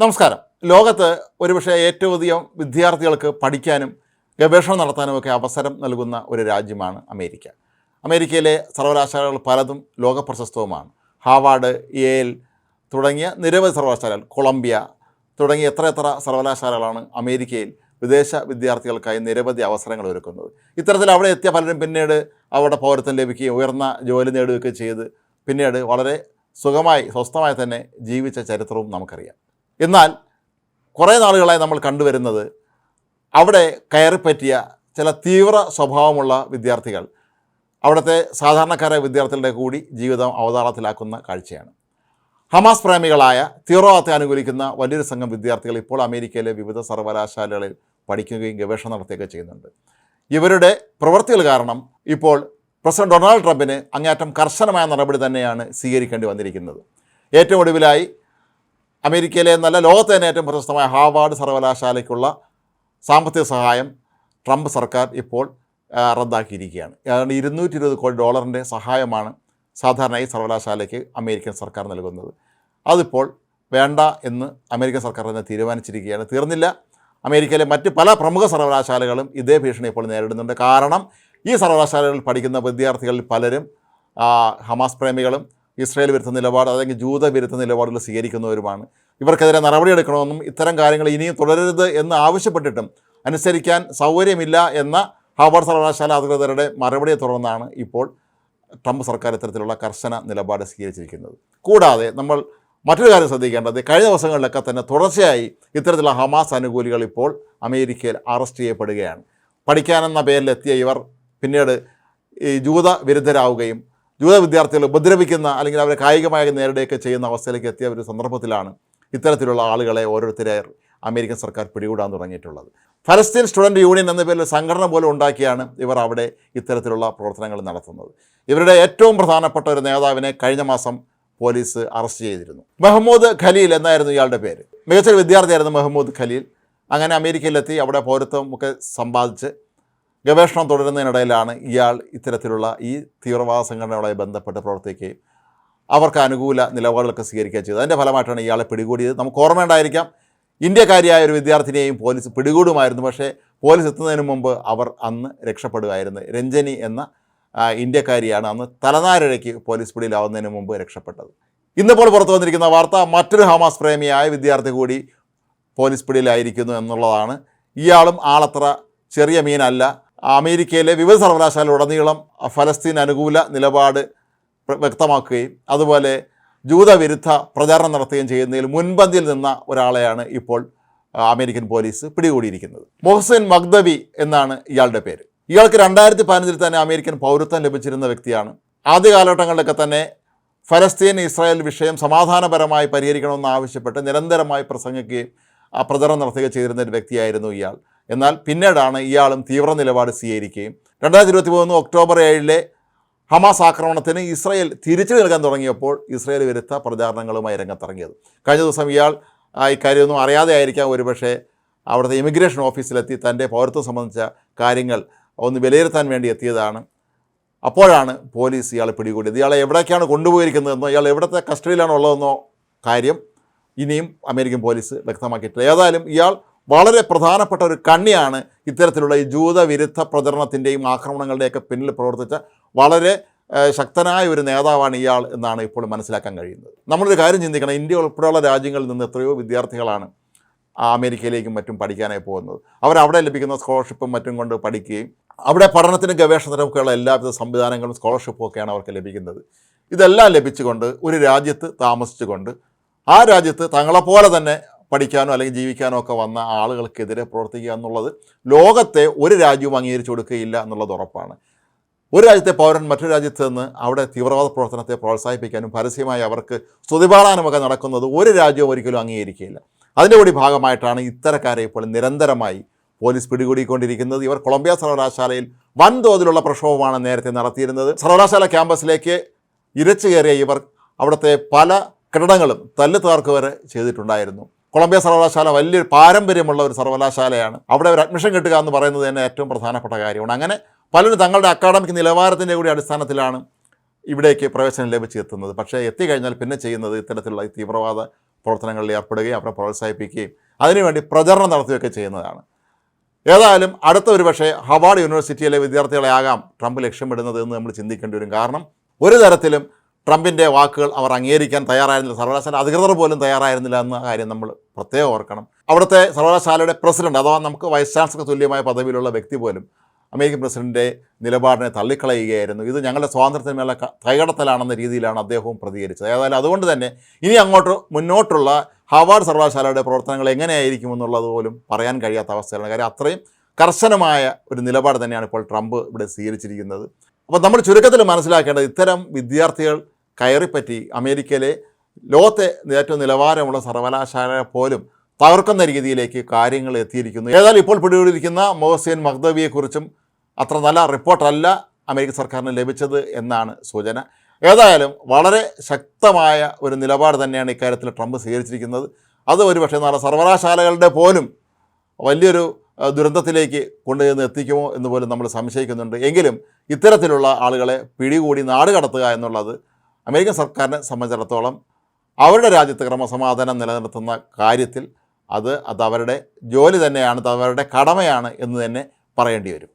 നമസ്കാരം. ലോകത്ത് ഒരുപക്ഷെ ഏറ്റവും അധികം വിദ്യാർത്ഥികൾക്ക് പഠിക്കാനും ഗവേഷണം നടത്താനുമൊക്കെ അവസരം നൽകുന്ന ഒരു രാജ്യമാണ് അമേരിക്ക. അമേരിക്കയിലെ സർവകലാശാലകൾ പലതും ലോകപ്രശസ്തവുമാണ്. ഹാവാർഡ് യേൽ തുടങ്ങിയ നിരവധി സർവകലാശാലകൾ കൊളംബിയ തുടങ്ങിയ എത്ര എത്ര സർവകലാശാലകളാണ് അമേരിക്കയിൽ വിദേശ വിദ്യാർത്ഥികൾക്കായി നിരവധി അവസരങ്ങൾ ഒരുക്കുന്നത്. ഇത്തരത്തിൽ അവിടെ എത്തിയ പലരും പിന്നീട് അവിടെ പൗരത്വം ലഭിക്കുകയും ഉയർന്ന ജോലി നേടുകയൊക്കെ ചെയ്ത് പിന്നീട് വളരെ സുഖമായി സ്വസ്ഥമായി തന്നെ ജീവിച്ച ചരിത്രവും നമുക്കറിയാം. എന്നാൽ കുറേ നാളുകളായി നമ്മൾ കണ്ടുവരുന്നത് അവിടെ കയറിപ്പറ്റിയ ചില തീവ്ര സ്വഭാവമുള്ള വിദ്യാർത്ഥികൾ. അവിടുത്തെ സാധാരണക്കാരായ വിദ്യാർത്ഥികളുടെ കൂടി ജീവിതം അവതാളത്തിലാക്കുന്ന കാഴ്ചയാണ്. ഹമാസ് പ്രേമികളായ തീവ്രവാദത്തെ അനുകൂലിക്കുന്ന വലിയൊരു സംഘം വിദ്യാർത്ഥികൾ ഇപ്പോൾ അമേരിക്കയിലെ വിവിധ സർവകലാശാലകളിൽ പഠിക്കുകയും ഗവേഷണം നടത്തുകയൊക്കെ ചെയ്യുന്നുണ്ട്. ഇവരുടെ പ്രവൃത്തികൾ കാരണം ഇപ്പോൾ പ്രസിഡന്റ് ഡൊണാൾഡ് ട്രംപിന് അങ്ങേയറ്റം കർശനമായ നടപടി തന്നെയാണ് സ്വീകരിക്കേണ്ടി വന്നിരിക്കുന്നത്. ഏറ്റവും ഒടുവിലായി അമേരിക്കയിലെ നല്ല ലോകത്തെ തന്നെ ഏറ്റവും പ്രശസ്തമായ ഹാവാർഡ് സർവകലാശാലയ്ക്കുള്ള സാമ്പത്തിക സഹായം ട്രംപ് സർക്കാർ ഇപ്പോൾ റദ്ദാക്കിയിരിക്കുകയാണ്. അതുകൊണ്ട് ഇരുന്നൂറ്റി ഇരുപത് കോടി ഡോളറിന്റെ സഹായമാണ് സാധാരണ ഈ സർവകലാശാലയ്ക്ക് അമേരിക്കൻ സർക്കാർ നൽകുന്നത്. അതിപ്പോൾ വേണ്ട എന്ന് അമേരിക്കൻ സർക്കാർ തന്നെ തീരുമാനിച്ചിരിക്കുകയാണ്. തീർന്നില്ല. അമേരിക്കയിലെ മറ്റ് പല പ്രമുഖ സർവകലാശാലകളും ഇതേ ഭീഷണി ഇപ്പോൾ നേരിടുന്നുണ്ട്. കാരണം ഈ സർവകലാശാലകളിൽ പഠിക്കുന്ന വിദ്യാർത്ഥികളിൽ പലരും ഹമാസ് പ്രേമികളും ഇസ്രായേൽ വിരുദ്ധ നിലപാട് അല്ലെങ്കിൽ ജൂത വിരുദ്ധ നിലപാടുകൾ സ്വീകരിക്കുന്നവരുമാണ്. ഇവർക്കെതിരെ നടപടിയെടുക്കണമെന്നും ഇത്തരം കാര്യങ്ങൾ ഇനിയും തുടരരുത് എന്ന് ആവശ്യപ്പെട്ടിട്ടും അനുസരിക്കാൻ സൗകര്യമില്ല എന്ന ഹാർവാർഡ് സർവകലാശാല അധികൃതരുടെ മറുപടിയെ തുടർന്നാണ് ഇപ്പോൾ ട്രംപ് സർക്കാർ ഇത്തരത്തിലുള്ള കർശന നിലപാട് സ്വീകരിച്ചിരിക്കുന്നത്. കൂടാതെ നമ്മൾ മറ്റൊരു കാര്യം ശ്രദ്ധിക്കേണ്ടത് കഴിഞ്ഞ ദിവസങ്ങളിലൊക്കെ തന്നെ തുടർച്ചയായി ഇത്തരത്തിലുള്ള ഹമാസ് അനുകൂലികൾ ഇപ്പോൾ അമേരിക്കയിൽ അറസ്റ്റ് ചെയ്യപ്പെടുകയാണ്. പഠിക്കാനെന്ന പേരിലെത്തിയ ഇവർ പിന്നീട് ഈ ജൂത വിരുദ്ധരാവുകയും ജൂത വിദ്യാർത്ഥികൾ ഉപദ്രവിക്കുന്ന അല്ലെങ്കിൽ അവരെ കായികമായി നേരിടുകയൊക്കെ ചെയ്യുന്ന അവസ്ഥയിലേക്ക് എത്തിയ ഒരു സന്ദർഭത്തിലാണ് ഇത്തരത്തിലുള്ള ആളുകളെ ഓരോരുത്തരെ അമേരിക്കൻ സർക്കാർ പിടികൂടാൻ തുടങ്ങിയിട്ടുള്ളത്. ഫലസ്തീൻ സ്റ്റുഡന്റ് യൂണിയൻ എന്ന പേരിൽ സംഘടന പോലും ഉണ്ടാക്കിയാണ് ഇവർ അവിടെ ഇത്തരത്തിലുള്ള പ്രവർത്തനങ്ങൾ നടത്തുന്നത്. ഇവരുടെ ഏറ്റവും പ്രധാനപ്പെട്ട ഒരു നേതാവിനെ കഴിഞ്ഞ മാസം പോലീസ് അറസ്റ്റ് ചെയ്തിരുന്നു. മെഹമ്മൂദ് ഖലീൽ എന്നായിരുന്നു ഇയാളുടെ പേര്. മികച്ചൊരു വിദ്യാർത്ഥിയായിരുന്നു മെഹമ്മൂദ് ഖലീൽ. അങ്ങനെ അമേരിക്കയിലെത്തി അവിടെ പൗരത്വം ഒക്കെ സമ്പാദിച്ച് ഗവേഷണം തുടരുന്നതിനിടയിലാണ് ഇയാൾ ഇത്തരത്തിലുള്ള ഈ തീവ്രവാദ സംഘടനകളുമായി ബന്ധപ്പെട്ട് പ്രവർത്തിക്കുകയും അവർക്ക് അനുകൂല നിലപാടുകളൊക്കെ സ്വീകരിക്കുക ചെയ്തത്. അതിന്റെ ഫലമായിട്ടാണ് ഇയാളെ പിടികൂടിയത്. നമുക്ക് ഓർമ്മയുണ്ടായിരിക്കാം ഇന്ത്യക്കാരിയായ ഒരു വിദ്യാർത്ഥിനിയെയും പോലീസ് പിടികൂടുമായിരുന്നു. പക്ഷേ പോലീസ് എത്തുന്നതിന് മുമ്പ് അവർ അന്ന് രക്ഷപ്പെടുകയായിരുന്നു. രഞ്ജനി എന്ന ഇന്ത്യക്കാരിയാണ് അന്ന് തലനാരിഴയ്ക്ക് പോലീസ് പിടിയിലാവുന്നതിന് മുമ്പ് രക്ഷപ്പെട്ടത്. ഇന്നിപ്പോൾ പുറത്തു വന്നിരിക്കുന്ന വാർത്ത മറ്റൊരു ഹമാസ് പ്രേമിയായ വിദ്യാർത്ഥി കൂടി പോലീസ് പിടിയിലായിരിക്കുന്നു എന്നുള്ളതാണ്. ഇയാളും ആളത്ര ചെറിയ മീനല്ല. അമേരിക്കയിലെ വിവിധ സർവകലാശാല ഉടനീളം ഫലസ്തീൻ അനുകൂല നിലപാട് വ്യക്തമാക്കുകയും അതുപോലെ ജൂതവിരുദ്ധ പ്രചാരണം നടത്തുകയും ചെയ്യുന്നതിൽ മുൻപന്തിയിൽ നിന്ന ഒരാളെയാണ് ഇപ്പോൾ അമേരിക്കൻ പോലീസ് പിടികൂടിയിരിക്കുന്നത്. മൊഹസിൻ മഗ്ദവി എന്നാണ് ഇയാളുടെ പേര്. ഇയാൾക്ക് രണ്ടായിരത്തി പതിനഞ്ചിൽ തന്നെ അമേരിക്കൻ പൗരത്വം ലഭിച്ചിരുന്ന വ്യക്തിയാണ്. ആദ്യ കാലഘട്ടങ്ങളിലൊക്കെ തന്നെ ഫലസ്തീൻ ഇസ്രായേൽ വിഷയം സമാധാനപരമായി പരിഹരിക്കണമെന്ന് ആവശ്യപ്പെട്ട് നിരന്തരമായി പ്രസംഗിക്കുകയും പ്രചരണം നടത്തുകയും ചെയ്തിരുന്ന ഒരു വ്യക്തിയായിരുന്നു ഇയാൾ. എന്നാൽ പിന്നീടാണ് ഇയാളും തീവ്ര നിലപാട് സ്വീകരിക്കുകയും. രണ്ടായിരത്തി ഇരുപത്തി മൂന്ന് ഒക്ടോബർ ഏഴിലെ ഹമാസ് ആക്രമണത്തിന് ഇസ്രായേൽ തിരിച്ചു നൽകാൻ തുടങ്ങിയപ്പോൾ ഇസ്രായേൽ വിരുദ്ധ പ്രചാരണങ്ങളുമായി രംഗത്തിറങ്ങിയത്. കഴിഞ്ഞ ദിവസം ഇയാൾ ഇക്കാര്യമൊന്നും അറിയാതെ ആയിരിക്കാം ഒരുപക്ഷെ അവിടുത്തെ ഇമിഗ്രേഷൻ ഓഫീസിലെത്തി തന്റെ പൗരത്വം സംബന്ധിച്ച കാര്യങ്ങൾ ഒന്ന് വിലയിരുത്താൻ വേണ്ടി എത്തിയതാണ്. അപ്പോഴാണ് പോലീസ് ഇയാളെ പിടികൂടിയത്. ഇയാളെ എവിടേക്കാണ് കൊണ്ടുപോയിരിക്കുന്നതെന്നോ ഇയാൾ എവിടുത്തെ കസ്റ്റഡിയിലാണ് ഉള്ളതെന്നോ കാര്യം ഇനിയും അമേരിക്കൻ പോലീസ് വ്യക്തമാക്കിയിട്ടില്ല. ഏതായാലും ഇയാൾ വളരെ പ്രധാനപ്പെട്ട ഒരു കണ്ണിയാണ് ഇത്തരത്തിലുള്ള ഈ ജൂതവിരുദ്ധ പ്രചരണത്തിന്റെയും ആക്രമണങ്ങളുടെയൊക്കെ പിന്നിൽ പ്രവർത്തിച്ച വളരെ ശക്തനായ ഒരു നേതാവാണ് ഇയാൾ എന്നാണ് ഇപ്പോൾ മനസ്സിലാക്കാൻ കഴിയുന്നത്. നമ്മളൊരു കാര്യം ചിന്തിക്കണം. ഇന്ത്യ ഉൾപ്പെടെയുള്ള രാജ്യങ്ങളിൽ നിന്ന് എത്രയോ വിദ്യാർത്ഥികളാണ് അമേരിക്കയിലേക്കും മറ്റും പഠിക്കാനായി പോകുന്നത്. അവരവിടെ ലഭിക്കുന്ന സ്കോളർഷിപ്പും മറ്റും കൊണ്ട് പഠിക്കുകയും അവിടെ പഠനത്തിനും ഗവേഷണത്തിനൊക്കെയുള്ള എല്ലാവിധ സംവിധാനങ്ങളും സ്കോളർഷിപ്പും ഒക്കെയാണ് അവർക്ക് ലഭിക്കുന്നത്. ഇതെല്ലാം ലഭിച്ചുകൊണ്ട് ഒരു രാജ്യത്ത് താമസിച്ചുകൊണ്ട് ആ രാജ്യത്ത് തങ്ങളെപ്പോലെ തന്നെ പഠിക്കാനോ അല്ലെങ്കിൽ ജീവിക്കാനോ ഒക്കെ വന്ന ആളുകൾക്കെതിരെ പ്രവർത്തിക്കുക എന്നുള്ളത് ലോകത്തെ ഒരു രാജ്യവും അംഗീകരിച്ചു കൊടുക്കുകയില്ല എന്നുള്ളത് ഉറപ്പാണ്. ഒരു രാജ്യത്തെ പൗരൻ മറ്റൊരു രാജ്യത്ത് നിന്ന് അവിടെ തീവ്രവാദ പ്രവർത്തനത്തെ പ്രോത്സാഹിപ്പിക്കാനും പരസ്യമായി അവർക്ക് സ്തുതിപാടാനുമൊക്കെ നടക്കുന്നത് ഒരു രാജ്യവും ഒരിക്കലും അംഗീകരിക്കുകയില്ല. അതിന്റെ കൂടി ഭാഗമായിട്ടാണ് ഇത്തരക്കാരെ ഇപ്പോൾ നിരന്തരമായി പോലീസ് പിടികൂടിക്കൊണ്ടിരിക്കുന്നത്. ഇവർ കൊളംബിയ സർവകലാശാലയിൽ വൻതോതിലുള്ള പ്രക്ഷോഭമാണ് നേരത്തെ നടത്തിയിരുന്നത്. സർവകലാശാല ക്യാമ്പസിലേക്ക് ഇരച്ചു കയറിയ ഇവർ അവിടുത്തെ പല കെട്ടിടങ്ങളും തല്ല് തകർക്ക് വരെ ചെയ്തിട്ടുണ്ടായിരുന്നു. കൊളംബിയ സർവകലാശാല വലിയൊരു പാരമ്പര്യമുള്ള ഒരു സർവകലാശാലയാണ്. അവിടെ ഒരു അഡ്മിഷൻ കിട്ടുക എന്ന് പറയുന്നത് തന്നെ ഏറ്റവും പ്രധാനപ്പെട്ട കാര്യമാണ്. അങ്ങനെ പലരും തങ്ങളുടെ അക്കാഡമിക് നിലവാരത്തിന്റെ കൂടി അടിസ്ഥാനത്തിലാണ് ഇവിടേക്ക് പ്രവേശനം ലഭിച്ചെത്തുന്നത്. പക്ഷേ എത്തിക്കഴിഞ്ഞാൽ പിന്നെ ചെയ്യുന്നത് ഇത്തരത്തിലുള്ള തീവ്രവാദ പ്രവർത്തനങ്ങളിൽ ഏർപ്പെടുകയും അവരെ പ്രോത്സാഹിപ്പിക്കുകയും അതിനുവേണ്ടി പ്രചരണം നടത്തുകയൊക്കെ ചെയ്യുന്നതാണ്. ഏതായാലും അടുത്ത ഒരു പക്ഷേ ഹവാർഡ് യൂണിവേഴ്സിറ്റിയിലെ വിദ്യാർത്ഥികളെ ആകാം ട്രംപ് ലക്ഷ്യമിടുന്നത് എന്ന് നമ്മൾ ചിന്തിക്കേണ്ടി വരും. കാരണം ഒരു തരത്തിലും ട്രംപിന്റെ വാക്കുകൾ അവർ അംഗീകരിക്കാൻ തയ്യാറായിരുന്നില്ല. സർവകലാശാല അധികൃതർ പോലും തയ്യാറായിരുന്നില്ല എന്ന കാര്യം നമ്മൾ പ്രത്യേകം ഓർക്കണം. അവിടുത്തെ സർവകലാശാലയുടെ പ്രസിഡന്റ് അഥവാ നമുക്ക് വൈസ് ചാൻസലർ തുല്യമായ പദവിയിലുള്ള വ്യക്തി പോലും അമേരിക്കൻ പ്രസിഡന്റിന്റെ നിലപാടിനെ തള്ളിക്കളയുകയായിരുന്നു. ഇത് ഞങ്ങളുടെ സ്വാതന്ത്ര്യത്തിനുള്ള ക- കൈകടത്തലാണെന്ന രീതിയിലാണ് അദ്ദേഹവും പ്രതികരിച്ചത്. ഏതായാലും അതുകൊണ്ട് തന്നെ ഇനി അങ്ങോട്ട് മുന്നോട്ടുള്ള ഹവാർഡ് സർവകലാശാലയുടെ പ്രവർത്തനങ്ങൾ എങ്ങനെയായിരിക്കും എന്നുള്ളത് പോലും പറയാൻ കഴിയാത്ത അവസ്ഥയാണ് കാര്യം അത്രയും കർശനമായ ഒരു നിലപാട് തന്നെയാണ് ഇപ്പോൾ ട്രംപ് ഇവിടെ സ്വീകരിച്ചിരിക്കുന്നത്. അപ്പോൾ നമ്മൾ ചുരുക്കത്തിൽ മനസ്സിലാക്കേണ്ടത് ഇത്തരം വിദ്യാർത്ഥികൾ കയറിപ്പറ്റി അമേരിക്കയിലെ ലോകത്തെ ഏറ്റവും നിലവാരമുള്ള സർവകലാശാല പോലും തകർക്കുന്ന രീതിയിലേക്ക് കാര്യങ്ങൾ എത്തിയിരിക്കുന്നു. ഏതായാലും ഇപ്പോൾ പിടികൂടിയിരിക്കുന്ന മൊഹസീൻ മഖ്ദവിയെക്കുറിച്ചും അത്ര നല്ല റിപ്പോർട്ടല്ല അമേരിക്കൻ സർക്കാരിന് ലഭിച്ചത് എന്നാണ് സൂചന. ഏതായാലും വളരെ ശക്തമായ ഒരു നിലപാട് തന്നെയാണ് ഇക്കാര്യത്തിൽ ട്രംപ് സ്വീകരിച്ചിരിക്കുന്നത്. അത് ഒരുപക്ഷെ നാളെ സർവകലാശാലകളുടെ പോലും വലിയൊരു ദുരന്തത്തിലേക്ക് കൊണ്ടുചെന്ന് എത്തിക്കുമോ എന്ന് പോലും നമ്മൾ സംശയിക്കുന്നുണ്ട്. എങ്കിലും ഇത്തരത്തിലുള്ള ആളുകളെ പിടികൂടി നാട് കടത്തുക എന്നുള്ളത് അമേരിക്കൻ സർക്കാരിനെ സംബന്ധിച്ചിടത്തോളം അവരുടെ രാജ്യത്ത് ക്രമസമാധാനം നിലനിർത്തുന്ന കാര്യത്തിൽ അത് അത് അവരുടെ ജോലി തന്നെയാണ് അത് അവരുടെ കടമയാണ് എന്ന് തന്നെ പറയേണ്ടി വരും.